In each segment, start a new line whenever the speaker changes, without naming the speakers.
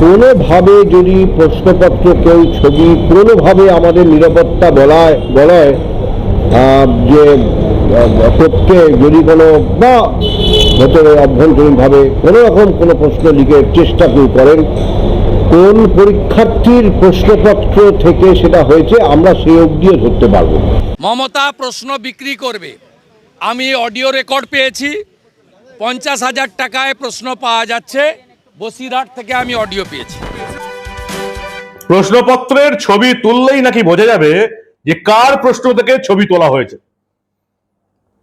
কোনোভাবে যদি প্রশ্নপত্র কেউ ছবি কোনোভাবে আমাদের নিরাপত্তা বলায় বলায় যে পক্ষে যদি কোনো বা ভেতরে অভ্যন্তরীণভাবে কোনো রকম কোনো প্রশ্ন লিখে চেষ্টা কেউ করেন, কোন পরীক্ষার্থীর প্রশ্নপত্র থেকে সেটা হয়েছে আমরা সেই অবধিও ধরতে পারব।
মমতা প্রশ্ন বিক্রি করবে। আমি অডিও রেকর্ড পেয়েছি। পঞ্চাশ হাজার টাকায় প্রশ্ন পাওয়া যাচ্ছে। বসিরহাট থেকে আমি অডিও পেয়েছি।
প্রশ্নপত্রের ছবি তুললেই নাকি বোঝা যাবে যে কার প্রশ্ন থেকে ছবি তোলা হয়েছে।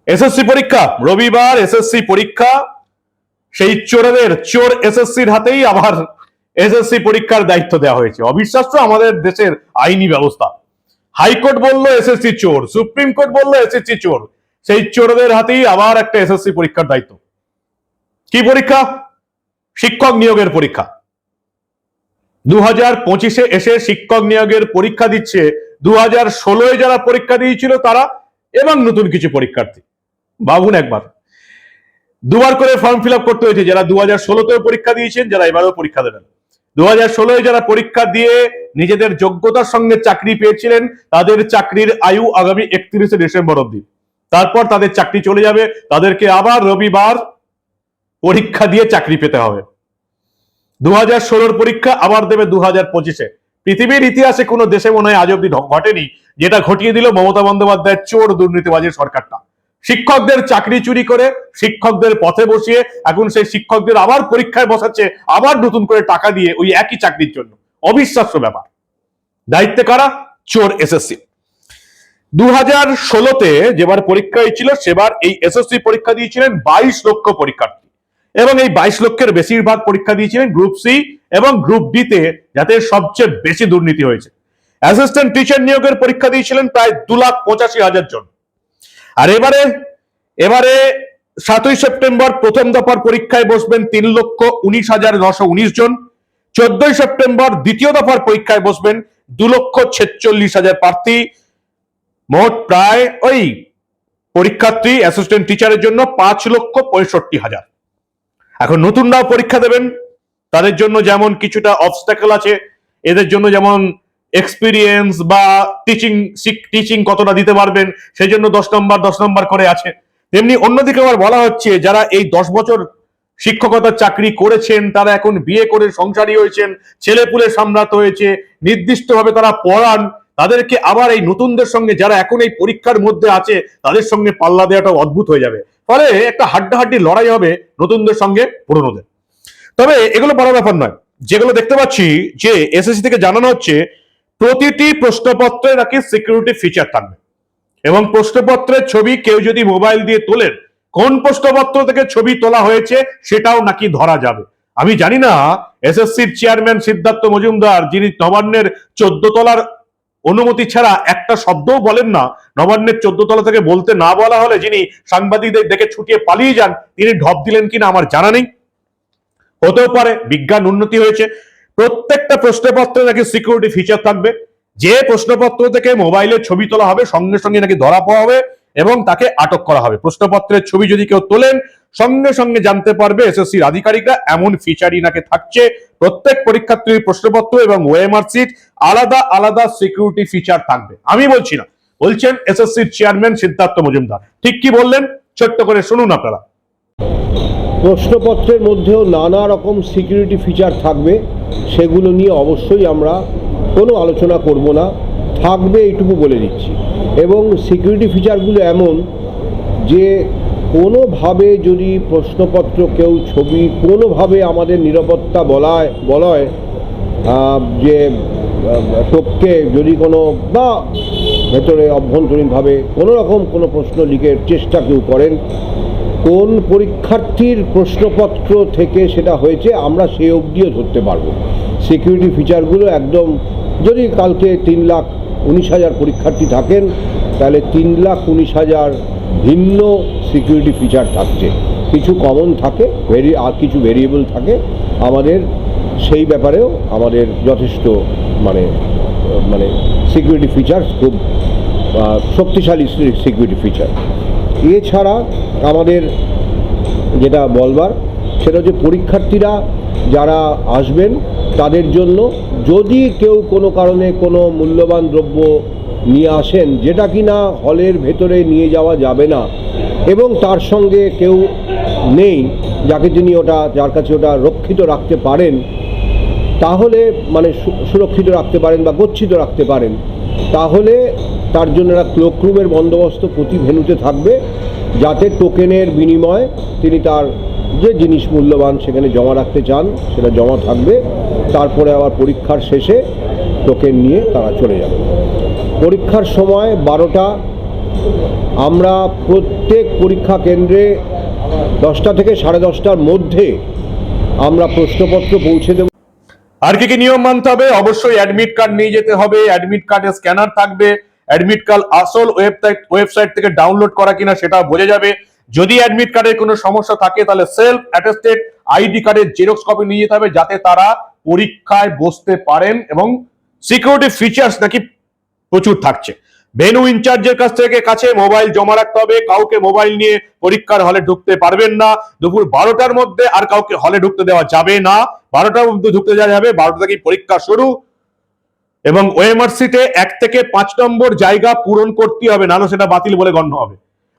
এসএসসি পরীক্ষা, রবিবার এসএসসি পরীক্ষা, সেই চোরেদের, চোর এসএসসির হাতেই আবার এসএসসি পরীক্ষার দায়িত্ব দেওয়া হয়েছে। অবিশ্বাস্য আমাদের দেশের আইনি ব্যবস্থা। হাইকোর্ট বলল এসএসসি চোর, সুপ্রিম কোর্ট বলল এসএসসি চোর। সেই চোরদের হাতেই আবার একটা এসএসসি পরীক্ষার দায়িত্ব। কি পরীক্ষা? শিক্ষক নিয়োগের পরীক্ষা। দু হাজার পঁচিশে এসে শিক্ষক নিয়োগের পরীক্ষা দিচ্ছে। দু হাজার ষোলোয় যারা পরীক্ষা দিয়েছিল তারা এবং নতুন কিছু পরীক্ষার্থী। ভাবুন একবার। দুবার করে ফর্ম ফিল করতে হয়েছে। যারা দু হাজার ষোলোতেও পরীক্ষা দিয়েছেন, যারা এবারেও পরীক্ষা দেবেন। দু হাজার ষোলোয় যারা পরীক্ষা দিয়ে নিজেদের যোগ্যতার সঙ্গে চাকরি পেয়েছিলেন, তাদের চাকরির আয়ু আগামী একত্রিশে ডিসেম্বর অবধি। তারপর তাদের চাকরি চলে যাবে। তাদেরকে আবার রবিবার পরীক্ষা দিয়ে চাকরি পেতে হবে। দু হাজার ষোলোর পরীক্ষা আবার দেবে দু হাজার পঁচিশে। পৃথিবীর ইতিহাসে কোনো দেশে মনে হয় আজ অব্দি ঘটেনি, যেটা ঘটিয়ে দিল মমতা বন্দ্যোপাধ্যায়ের চোর দুর্নীতিবাজের সরকারটা। শিক্ষকদের চাকরি চুরি করে, শিক্ষকদের পথে বসিয়ে, এখন সেই শিক্ষকদের আবার পরীক্ষায় বসাচ্ছে, আবার নতুন করে টাকা দিয়ে ওই একই চাকরির জন্য। অবিশ্বাস্য ব্যাপার। দায়িত্বে কারা? চোর এসএসসি। দু হাজার ষোলোতে যেবার পরীক্ষা হয়েছিল, সেবার এই এসএসসি পরীক্ষা দিয়েছিলেন বাইশ লক্ষ পরীক্ষার্থী। এবং এই বাইশ লক্ষের বেশিরভাগ পরীক্ষা দিয়েছিলেন গ্রুপ সি এবং গ্রুপ ডি তে যাতে সবচেয়ে বেশি দুর্নীতি হয়েছে। অ্যাসিস্ট্যান্ট টিচার নিয়োগের পরীক্ষা দিয়েছিলেন প্রায় দু লাখ পঁচাশি হাজার জন। আর এবারে এবারে সাতই সেপ্টেম্বর প্রথম দফার পরীক্ষায় বসবেন তিন লক্ষ উনিশ হাজার নশো উনিশ জন। চোদ্দই সেপ্টেম্বর দ্বিতীয় দফার পরীক্ষায় বসবেন দু লক্ষ ছেচল্লিশ হাজার প্রার্থী। মোট প্রায় ওই পরীক্ষার্থী অ্যাসিস্ট্যান্ট টিচারের জন্য পাঁচ লক্ষ পঁয়ষট্টি হাজার। এখন নতুনরাও পরীক্ষা দেবেন। তাদের জন্য যেমন কিছুটা অবস্টাকেল আছে, এদের জন্য যেমন এক্সপিরিয়েন্স বা টিচিং টিচিং কতটা দিতে পারবেন সেই জন্য দশ নম্বর দশ নম্বর করে আছে। তেমনি অন্যদিকে আবার বলা হচ্ছে, যারা এই দশ বছর শিক্ষকতার চাকরি করেছেন, তারা এখন বিয়ে করে সংসারী হয়েছেন, ছেলেপুলে সামলাতে হয়েছে, নির্দিষ্টভাবে তারা পড়ান, তাদেরকে আবার এই নতুনদের সঙ্গে, যারা এখন এই পরীক্ষার মধ্যে আছে, তাদের সঙ্গে পাল্লা দেওয়াটা অদ্ভুত হয়ে যাবে। ফলে একটা হাড্ডাহাড্ডি লড়াই হবে নতুনদের সঙ্গে পুরনোদের। তবে এগুলো বড় ব্যাপার নয়। যেগুলো দেখতে পাচ্ছি যে এসএসসি থেকে জানানো হচ্ছে, প্রতিটি প্রশ্নপত্রে নাকি সিকিউরিটি ফিচার থাকবে। এবং প্রশ্নপত্রের ছবি কেউ যদি মোবাইল দিয়ে তোলেন, কোন প্রশ্নপত্র থেকে ছবি তোলা হয়েছে সেটাও নাকি ধরা যাবে। আমি জানি না এসএসসির চেয়ারম্যান সিদ্ধার্থ মজুমদার, যিনি নবান্নের চোদ্দ তলার অনুমতি ছাড়া একটা শব্দও বলেন না। নবান্নের চোদ্দ তলা থেকে বলতে না বলা হলে যিনি সাংবাদিকদের দেখে ছুটিয়ে পালিয়ে যান, তিনি ঢপ দিলেন কিনা আমার জানা নেই। হতেও পারে বিজ্ঞান উন্নতি হয়েছে। প্রত্যেকটা প্রশ্নপত্রে নাকি সিকিউরিটি ফিচার থাকবে। যে প্রশ্নপত্র থেকে মোবাইলের ছবি তোলা হবে, সঙ্গে সঙ্গে নাকি ধরা পাওয়া হবে। এবং তাকে আটক করা হবে। প্রশ্নপত্রের ছবি যদি কেউ তোলেন, সঙ্গে সঙ্গে জানতে পারবে এসএসসির আধিকারিকরা এমন ফিচারই নাকি থাকছে। প্রত্যেক পরীক্ষার্থীর প্রশ্নপত্র এবং ওএমআর সিট আলাদা আলাদা সিকিউরিটি ফিচার থাকবে। আমি বলছি না। বলছেন এসএসসির চেয়ারম্যান সিদ্ধার্থ মজুমদার। ঠিক কি বললেন? ছোট্ট করে শুনুন আপনারা।
প্রশ্নপত্রের মধ্যেও নানা রকম সিকিউরিটি ফিচার থাকবে। সেগুলো নিয়ে অবশ্যই আমরা কোনো আলোচনা করব না। থাকবে, এইটুকু বলে দিচ্ছি। এবং সিকিউরিটি ফিচারগুলো এমন যে, কোনোভাবে যদি প্রশ্নপত্র কেউ ছবি, কোনোভাবে আমাদের নিরাপত্তা বলায়, বলয় যে টোপকে যদি কোনো বা ভেতরে অভ্যন্তরীণভাবে কোনো রকম কোনো প্রশ্ন লিখে চেষ্টা কেউ করেন, কোন পরীক্ষার্থীর প্রশ্নপত্র থেকে সেটা হয়েছে, আমরা সেই অবধিও ধরতে পারব। সিকিউরিটি ফিচারগুলো একদম যদি কালকে তিন লাখ উনিশ হাজার পরীক্ষার্থী থাকেন, তাহলে তিন লাখ উনিশ হাজার ভিন্ন সিকিউরিটি ফিচার থাকছে। কিছু কমন থাকে ভেরি আর কিছু ভেরিয়েবল থাকে। আমাদের সেই ব্যাপারেও আমাদের যথেষ্ট মানে মানে সিকিউরিটি ফিচার্স খুব শক্তিশালী সিকিউরিটি ফিচার এছাড়া আমাদের যেটা বলবার, সেটা হচ্ছে পরীক্ষার্থীরা যারা আসবেন, তাদের জন্য যদি কেউ কোনো কারণে কোনো মূল্যবান দ্রব্য নিয়ে আসেন, যেটা কিনা হলের ভেতরে নিয়ে যাওয়া যাবে না, এবং তার সঙ্গে কেউ নেই, যাকে তিনি ওটা, যার কাছে ওটা রক্ষিত রাখতে পারেন, তাহলে মানে সুরক্ষিত রাখতে পারেন বা গচ্ছিত রাখতে পারেন, তাহলে তার জন্য একটা ক্লোকরুমের বন্দোবস্ত প্রতি ভেন্যুতে থাকবে, যাতে টোকেনের বিনিময়ে তিনি তার যে জিনিস মূল্যবান সেখানে জমা রাখতে চান, সেটা জমা থাকবে। তারপরে আবার পরীক্ষার শেষে টোকেন নিয়ে তারা চলে যাবে। পরীক্ষার সময় বারোটা, আমরা প্রত্যেক পরীক্ষা কেন্দ্রে দশটা থেকে সাড়ে দশটার মধ্যে আমরা প্রশ্নপত্র পৌঁছে দেব।
আর কি কি নিয়ম মানতে হবে? অবশ্যই অ্যাডমিট কার্ড নিয়ে যেতে হবে। অ্যাডমিট কার্ডে স্ক্যানার থাকবে। অ্যাডমিট কার্ড আসল ওয়েবসাইট ওয়েবসাইট থেকে ডাউনলোড করা কিনা সেটা বোঝা যাবে। যদি অ্যাডমিট কার্ডের কোনো সমস্যা থাকে, তাহলে সেলফ অ্যাটেস্টেড আইডি কার্ডের জেরক্স কপি নিয়ে যেতে হবে, যাতে তারা পরীক্ষায় বসতে পারেন এবং সিকিউরিটি ফিচার্স নাকি প্রচুর থাকছে। ভেনু ইনচার্জের কাছ থেকে কাছে মোবাইল জমা রাখতে হবে, কাউকে মোবাইল নিয়ে পরীক্ষার হলে ঢুকতে পারবেন না। দুপুর বারোটার মধ্যে আর কাউকে হলে ঢুকতে দেওয়া যাবে না। বারোটার মধ্যে ঢুকতে দেওয়া যাবে, বারোটা থেকেই পরীক্ষা শুরু। এবং ওএমআর সিটে এক থেকে পাঁচ নম্বর জায়গা পূরণ করতে হবে, নাহলে সেটা বাতিল বলে গণ্য হবে।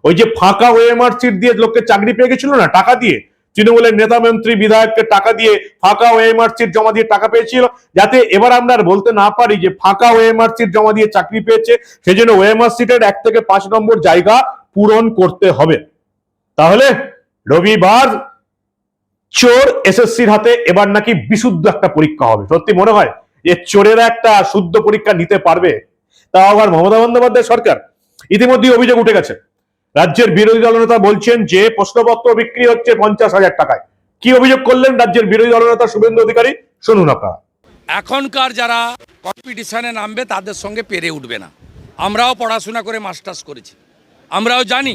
ওই যে ফাঁকা ওএমআর সিট দিয়ে লোককে চাকরি পেয়ে গেছিল না, টাকা দিয়ে? তৃণমূলের নেতা মন্ত্রী, বিধায়ককে টাকা দিয়ে ফাঁকা ওএমআর সিট জমা দিয়ে টাকা পেয়েছিল, যাতে এবার আমরা আর বলতে না পারি যে ফাঁকা ওএমআর সিট জমা দিয়ে চাকরি পেয়েছে সেই জন্য ওএমআর সিটের এক থেকে পাঁচ নম্বর জায়গা পূরণ করতে হবে। তাহলে রবিবার চোর এসএসসির হাতে এবার নাকি বিশুদ্ধ একটা পরীক্ষা হবে। সত্যি মনে হয়? যে চোরেরা একটা শুদ্ধ পরীক্ষা নিতে পারবে। তা আবার মমতা বন্দ্যোপাধ্যায় সরকার? ইতিমধ্যে অভিযোগ উঠে গেছে। রাজ্যের বিরোধী দলনেতা বলছেন যে প্রশ্নপত্র বিক্রি হচ্ছে পঞ্চাশ হাজার টাকায়। কি অভিযোগ করলেন রাজ্যের বিরোধী দলনেতা শুভেন্দু অধিকারী? শুনুন আপনারা।
এখনকার যারা কম্পিটিশনে নামবে, তাদের সঙ্গে পেরে উঠবে না। আমরাও পড়াশোনা করে মাস্টার্স করেছি। আমরাও জানি,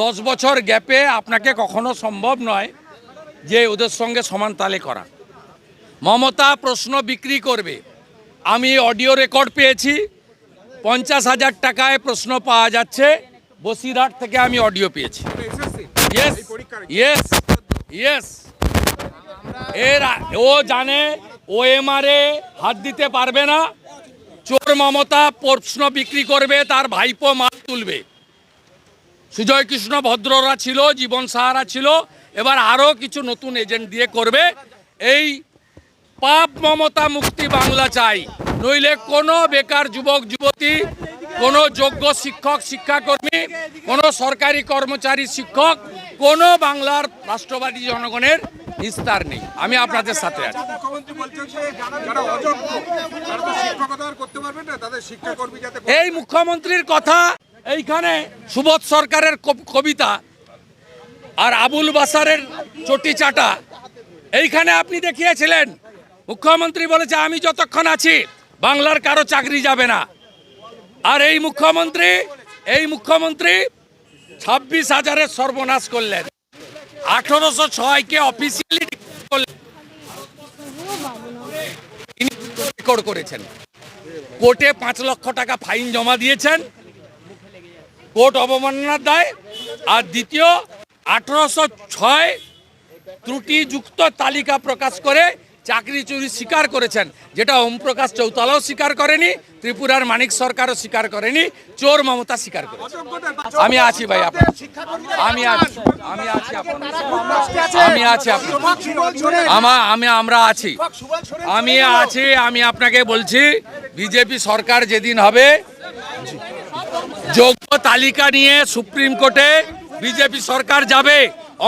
দশ বছর গ্যাপে আপনাকে কখনো সম্ভব নয় যে ওদের সঙ্গে সমান তালে করা। মমতা প্রশ্ন বিক্রি করবে। আমি অডিও রেকর্ড পেয়েছি, পঞ্চাশ হাজার টাকায় প্রশ্ন পাওয়া যাচ্ছে। বসিরহাট থেকে আমি অডিও পেয়েছি। ইয়েস ও জানে ও এমআরএ হাত দিতে পারবে না। চোর মমতা প্রশ্ন বিক্রি করবে, তার ভাইপো মাল তুলবে। সুজয় কৃষ্ণ ভদ্ররা ছিল, জীবন সাহারা ছিল, এবার আরও কিছু নতুন এজেন্ট দিয়ে করবে। এই পাপ মমতা মুক্তি বাংলা চাই। নইলে কোনো বেকার যুবক, যুবতী কোনো যোগ্য শিক্ষক শিক্ষাকর্মী কোনো সরকারি কর্মচারী শিক্ষক কোনো বাংলার রাষ্ট্রবাদী জনগণের নিস্তার নেই। আমি আপনাদের সাথে আছি। এই মুখ্যমন্ত্রীর কথা এইখানে সুবোধ সরকারের কবিতা আর আবুল বাসারের চটি চাটা এইখানে আপনি দেখিয়েছিলেন। মুখ্যমন্ত্রী বলেছে আমি যতক্ষণ আছি বাংলার কারও চাকরি যাবে না। আর এই মুখ্যমন্ত্রী এই মুখ্যমন্ত্রী ছাব্বিশ হাজারের সর্বনাশ করলেন। আঠারোশো ছয়কে অফিসিয়ালি রেকর্ড করেছেন। কোর্টে পাঁচ লক্ষ টাকা ফাইন জমা দিয়েছেন। কোর্ট অবমাননার দায়। আর দ্বিতীয়, আঠারোশো ছয় ত্রুটিযুক্ত তালিকা প্রকাশ করে চাকরি চুরি স্বীকার করেছেন, যেটা ওম প্রকাশ চৌতালাও স্বীকার করেনি, ত্রিপুরার মানিক সরকারও স্বীকার করেনি, চোর মমতা স্বীকার করে আমি আছি ভাই আপনার আমি আছি আমি আছি আমি আছি আমি আমরা আছি। আমি আছি, আমি আপনাকে বলছি, বিজেপি সরকার যেদিন হবে, যোগ্য তালিকা নিয়ে সুপ্রিম কোর্টে বিজেপি সরকার যাবে।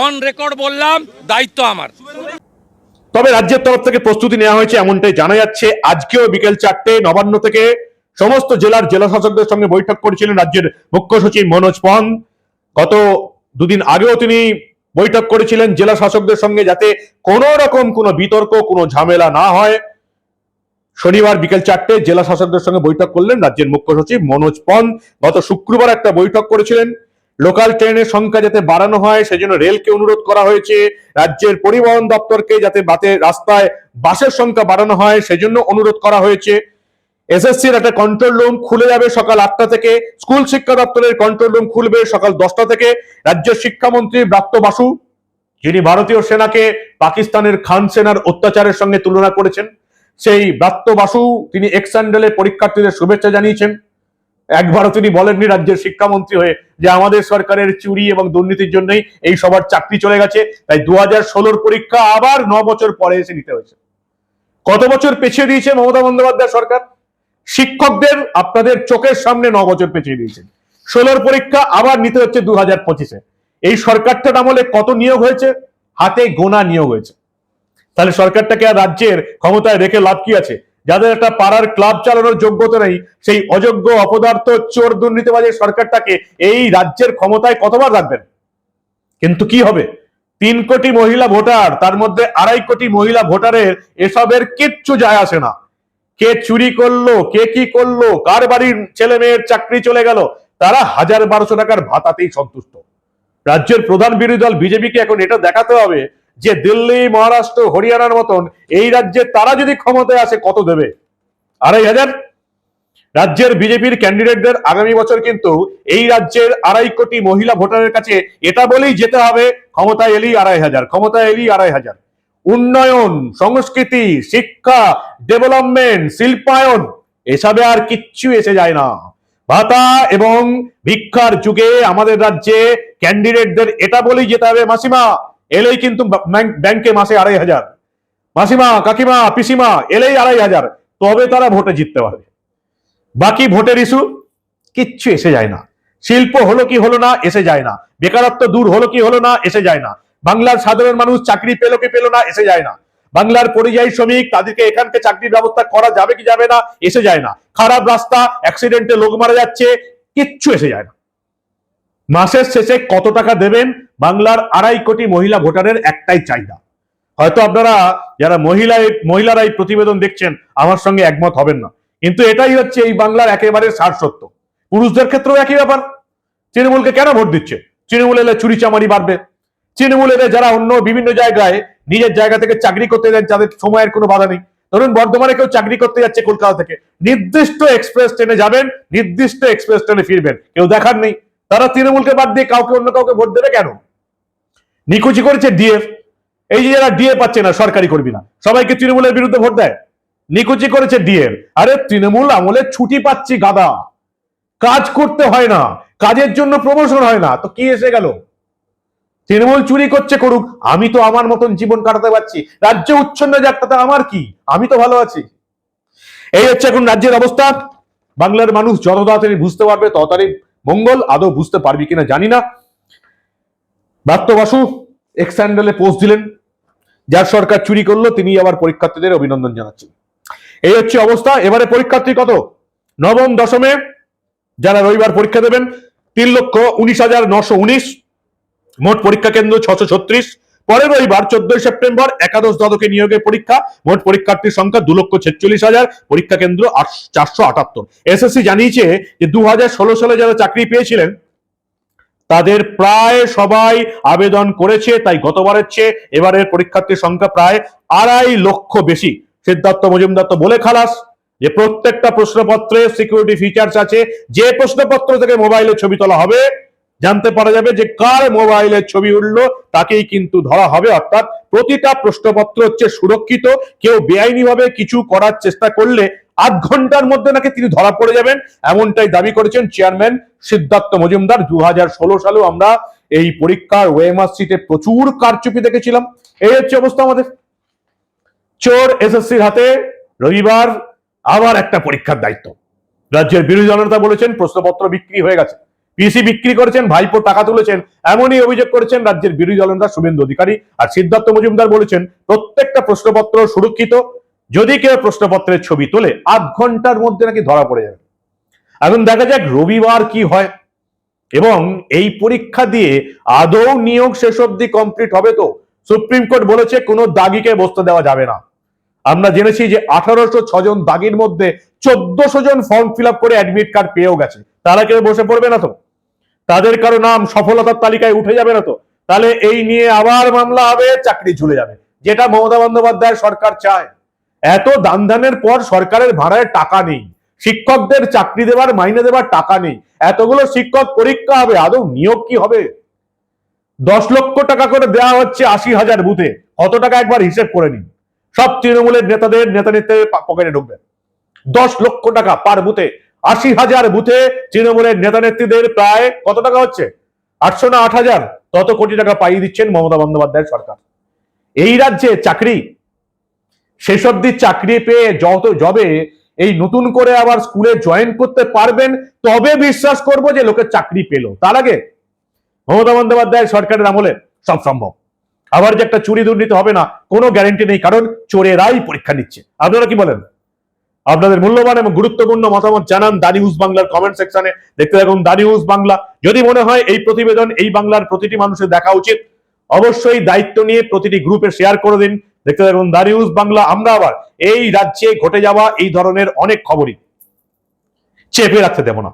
অন রেকর্ড বললাম, দায়িত্ব আমার।
তবে রাজ্যের তরফ থেকে প্রস্তুতি নেওয়া হয়েছে এমনটাই জানা যাচ্ছে। আজকেও বিকেল চারটে নবান্ন থেকে সমস্ত জেলার জেলা শাসকদের সঙ্গে বৈঠক করেছিলেন রাজ্যের মুখ্য সচিব মনোজ পন গত দুদিন আগেও তিনি বৈঠক করেছিলেন জেলা শাসকদের সঙ্গে যাতে কোনো রকম কোনো বিতর্ক, কোনো ঝামেলা না হয়। শনিবার বিকেল চারটে জেলা শাসকদের সঙ্গে বৈঠক করলেন রাজ্যের মুখ্য সচিব মনোজ পন গত শুক্রবার একটা বৈঠক করেছিলেন। লোকাল ট্রেনের সংখ্যা যাতে বাড়ানো হয়, সেজন্য রেলকে অনুরোধ করা হয়েছে। রাজ্যের পরিবহন দপ্তরকে যাতে বাতে রাস্তায় বাসের সংখ্যা বাড়ানো হয়, সেজন্য অনুরোধ করা হয়েছে। এসএসসির একটা কন্ট্রোল রুম খুলে যাবে সকাল আটটা থেকে। স্কুল শিক্ষা দপ্তরের কন্ট্রোল রুম খুলবে সকাল দশটা থেকে। রাজ্যের শিক্ষামন্ত্রী ব্রাত্য বাসু, যিনি ভারতীয় সেনাকে পাকিস্তানের খান সেনার অত্যাচারের সঙ্গে তুলনা করেছেন, সেই ব্রাত্য বাসু তিনি এক্সান্ডেলে পরীক্ষার্থীদের শুভেচ্ছা জানিয়েছেন। একবারও তিনি বলেননি রাজ্যের শিক্ষামন্ত্রী হয়ে যে আমাদের সরকারের চুরি এবং দুর্নীতির জন্যই এই সবার চাকরি চলে গেছে। তাই দু হাজার পরীক্ষা আবার ন বছর পরে এসে নিতে হয়েছে। কত বছর পেছিয়ে দিয়েছে মমতা বন্দ্যোপাধ্যায় সরকার? শিক্ষকদের আপনাদের চোখের সামনে ন বছর পেছিয়ে দিয়েছেন ষোলোর পরীক্ষা আবার নিতে হচ্ছে দু হাজার পঁচিশে। এই সরকারটার আমলে কত নিয়োগ হয়েছে? হাতে গোনা নিয়োগ হয়েছে। তাহলে সরকারটাকে আর রাজ্যের ক্ষমতায় রেখে লাভ কি আছে? যাদের একটা পাড়ার ক্লাব চালানোর যোগ্যতা নেই, সেই অযোগ্য, অপদার্থ, চোর দুর্নীতিবাজের সরকারটাকে এই রাজ্যের ক্ষমতায় কতবার রাখবেন? কিন্তু কি হবে? তিন কোটি মহিলা ভোটার, তার মধ্যে আড়াই কোটি মহিলা ভোটারের এসবের কিচ্ছু যায় আসে না। কে চুরি করল, কে কি করল, কার বাড়ির ছেলে মেয়ের চাকরি চলে গেল, তারা হাজার বারোশো টাকার ভাতাতেই সন্তুষ্ট। রাজ্যের প্রধান বিরোধী দল বিজেপিকে এখন এটা দেখাতে হবে যে দিল্লি, মহারাষ্ট্র, হরিয়ানার মতন এই রাজ্যে তারা যদি ক্ষমতায় আসে, কত দেবে? আড়াই হাজার। রাজ্যের বিজেপির ক্যান্ডিডেটদের আগামী বছর কিন্তু এই রাজ্যের আড়াই কোটি মহিলা ভোটারের কাছে এটা বলেই যেতে হবে, ক্ষমতায় এলেই আড়াই হাজার, ক্ষমতায় এলেই আড়াই হাজার। উন্নয়ন, সংস্কৃতি, শিক্ষা ডেভেলপমেন্ট শিল্পায়ন, এসবে আর কিচ্ছু এসে যায় না। ভাতা এবং ভিক্ষার যুগে আমাদের রাজ্যে ক্যান্ডিডেটদের এটা বলেই যেতে হবে, মাসিমা। এলেই কিন্তু ব্যাংকে মাসে আড়াই হাজার। মাসিমা, কাকিমা, পিসিমা, এলেই আড়াই হাজার। তবে তারা ভোটে জিততে পারবে। বাকি ভোটের ইস্যু কিচ্ছু এসে যায় না। শিল্প হলো কি হলো না এসে যায় না। বেকারত্ব দূর হলো কি হলো না এসে যায় না। বাংলার সাধারণ মানুষ চাকরি পেল কি পেল না এসে যায় না। বাংলার পরিযায়ী শ্রমিক, তাদেরকে এখানকে চাকরির ব্যবস্থা করা যাবে কি যাবে না এসে যায় না। খারাপ রাস্তা অ্যাক্সিডেন্টে লোক মারা যাচ্ছে, কিচ্ছু এসে যায় না। মাসের শেষে কত টাকা দেবেন? বাংলার আড়াই কোটি মহিলা ভোটারের একটাই চাহিদা। হয়তো আপনারা যারা মহিলা মহিলারা এই প্রতিবেদন দেখছেন, আমার সঙ্গে একমত হবেন না। কিন্তু এটাই হচ্ছে এই বাংলার একেবারে সার সত্য পুরুষদের ক্ষেত্রেও একই ব্যাপার। তৃণমূলকে কেন ভোট দিচ্ছে? তৃণমূল এলে চুরি চামারি বাড়বে। তৃণমূল এলে যারা অন্য বিভিন্ন জায়গায় নিজের জায়গা থেকে চাকরি করতে যান যাদের সময়ের কোনো বাধা নেই। ধরুন, বর্ধমানে কেউ চাকরি করতে যাচ্ছে কলকাতা থেকে। নির্দিষ্ট এক্সপ্রেস ট্রেনে যাবেন, নির্দিষ্ট এক্সপ্রেস ট্রেনে ফিরবেন। কেউ দেখার নেই। তারা তৃণমূলকে বাদ দিয়ে কাউকে, অন্য কাউকে ভোট দেবে কেন? নিকুচি করেছে ডিএফ। এই যে যারা ডিএ পাচ্ছে না, সরকারি কর্মী না, সবাইকে তৃণমূলের বিরুদ্ধে ভোট দেয়। নিকুচি করেছে ডিএফ। আরে তৃণমূল আমলে ছুটি পাচ্ছি গাদা। কাজ করতে হয় না, কাজের জন্য প্রমোশন হয় না। তো কি এসে গেল? তৃণমূল চুরি করছে করুক, আমি তো আমার মতন জীবন কাটাতে পারছি। রাজ্য উচ্ছন্ন যাক, তাতে আমার কি? আমি তো ভালো আছি। এই হচ্ছে এখন রাজ্যের অবস্থা। বাংলার মানুষ যত তাড়াতাড়ি বুঝতে পারবে তত মঙ্গল, আদৌ বুঝতে পারবি কিনা জানি না। ব্রাত্য বাসু এক্স স্যান্ডেলে পোস্ট দিলেন। যার সরকার চুরি করল তিনি আবার পরীক্ষার্থীদের অভিনন্দন জানাচ্ছেন। এই হচ্ছে অবস্থা। এবারে পরীক্ষার্থী কত? নবম দশমে যারা রবিবার পরীক্ষা দেবেন, তিন লক্ষ উনিশ হাজার নশো উনিশ, মোট পরীক্ষা কেন্দ্র ছশো ছত্রিশ। পরের রবিবার চোদ্দই সেপ্টেম্বর একাদশ দ্বাদকে নিয়োগের পরীক্ষা, মোট পরীক্ষার্থীর সংখ্যা দু লক্ষ ছেচল্লিশ হাজার, পরীক্ষা কেন্দ্র চারশো আটাত্তর। এসএসসি জানিয়েছে যে দু হাজার ষোলো সালে যারা চাকরি পেয়েছিলেন তাদের প্রায় সবাই আবেদন করেছে, তাই গতবারের চেয়ে এবারের পরীক্ষার্থীর সংখ্যা প্রায় আড়াই লক্ষ বেশি। সিদ্ধার্থ মজুমদার তো বলে খালাস যে প্রত্যেকটা প্রশ্নপত্রে সিকিউরিটি ফিচার্স আছে। যে প্রশ্নপত্র থেকে মোবাইলে ছবি তোলা হবে, জানতে পারা যাবে যে কার মোবাইলের ছবি উঠল, তাকেই কিন্তু ধরা হবে। অর্থাৎ প্রতিটা প্রশ্নপত্র হচ্ছে সুরক্ষিত, কেউ বেআইনি ভাবে কিছু করার চেষ্টা করলে আধ ঘণ্টার মধ্যে নাকি তিনি ধরা পড়ে যাবেন, এমনটাই দাবি করেছেন চেয়ারম্যান সিদ্ধার্থ মজুমদার। দু হাজার ষোলো সালেও আমরা এই পরীক্ষার ওয়েমার সিটে প্রচুর কারচুপি দেখেছিলাম। এই হচ্ছে অবস্থা আমাদের। চোর এসএসসির হাতে রবিবার আবার একটা পরীক্ষার দায়িত্ব। রাজ্যের বিরোধী জনতা বলেছেন, প্রশ্নপত্র বিক্রি হয়ে গেছে। পিসি বিক্রি করেছেন, ভাইপো টাকা তুলেছেন, এমনই অভিযোগ করেছেন রাজ্যের বিরোধী দলনেতা শুভেন্দু অধিকারী। আর সিদ্ধার্থ মজুমদার বলেছেন, প্রত্যেকটা প্রশ্নপত্র সুরক্ষিত যদি কেউ প্রশ্নপত্রের ছবি তোলে, আধ ঘণ্টার মধ্যে নাকি ধরা পড়ে যাবে। এখন দেখা যাক রবিবার কি হয়। এবং এই পরীক্ষা দিয়ে আদৌ নিয়োগ শেষ অব্দি কমপ্লিট হবে তো সুপ্রিম কোর্ট বলেছে কোনো দাগিকে বসতে দেওয়া যাবে না। আমরা জেনেছি যে আঠারোশো ছজন দাগির মধ্যে চোদ্দশো জন ফর্ম ফিল করে অ্যাডমিট কার্ড পেয়েও গেছে। তারা কেউ বসে পড়বে না তো? তাদের কারও নাম সফলতার তালিকায় উঠে যাবে না তো? তাহলে এই নিয়ে আবার মামলা হবে, চাকরি ঝুলে যাবে। যেটা মমতা বন্দ্যোপাধ্যায়ের সরকার চায়। এত দান ধানের পর সরকারের ভাড়ায় টাকা নেই। শিক্ষকদের চাকরি দেওয়ার মাইনে দেওয়ার টাকা নেই। এতগুলো শিক্ষক পরীক্ষা হবে, আদৌ নিয়োগ কি হবে? দশ লক্ষ টাকা করে দেওয়া হচ্ছে আশি হাজার বুথে। কত টাকা একবার হিসেব করে নিন। সব তৃণমূলের নেতাদের নেতা নেতাদের পকেটে ঢুকবে। দশ লক্ষ টাকা পার বুথে। আশি হাজার বুথে তৃণমূলের নেতা নেত্রীদের প্রায় কত টাকা হচ্ছে? আটশো না আট হাজার। তত কোটি টাকা পাইয়ে দিচ্ছেন মমতা বন্দ্যোপাধ্যায়ের সরকার। এই রাজ্যে চাকরি শেষ অব্দি চাকরি পেয়ে যত জবে এই নতুন করে আবার স্কুলে জয়েন করতে পারবেন, তবে বিশ্বাস করব যে লোকে চাকরি পেল। তার আগে মমতা বন্দ্যোপাধ্যায়ের সরকারের আমলে সব সম্ভব। আবার যে একটা চুরি দুর্নীতি হবে না, কোনো গ্যারেন্টি নেই, কারণ চোরেরাই পরীক্ষা নিচ্ছে। আপনারা কি বলেন? আপনাদের মূল্যবান এবং গুরুত্বপূর্ণ মতামত জানান দা নিউজ বাংলার কমেন্ট সেকশনে দেখতে থাকুন দা নিউজ বাংলা। যদি মনে হয় এই প্রতিবেদন, এই বাংলার প্রতিটি মানুষের দেখা উচিত, অবশ্যই দায়িত্ব নিয়ে প্রতিটি গ্রুপে শেয়ার করে দিন। দেখতে থাকুন দা নিউজ বাংলা আমরা আবার এই রাজ্যে ঘটে যাওয়া এই ধরনের অনেক খবরই। চেপে রাখতে দেব না।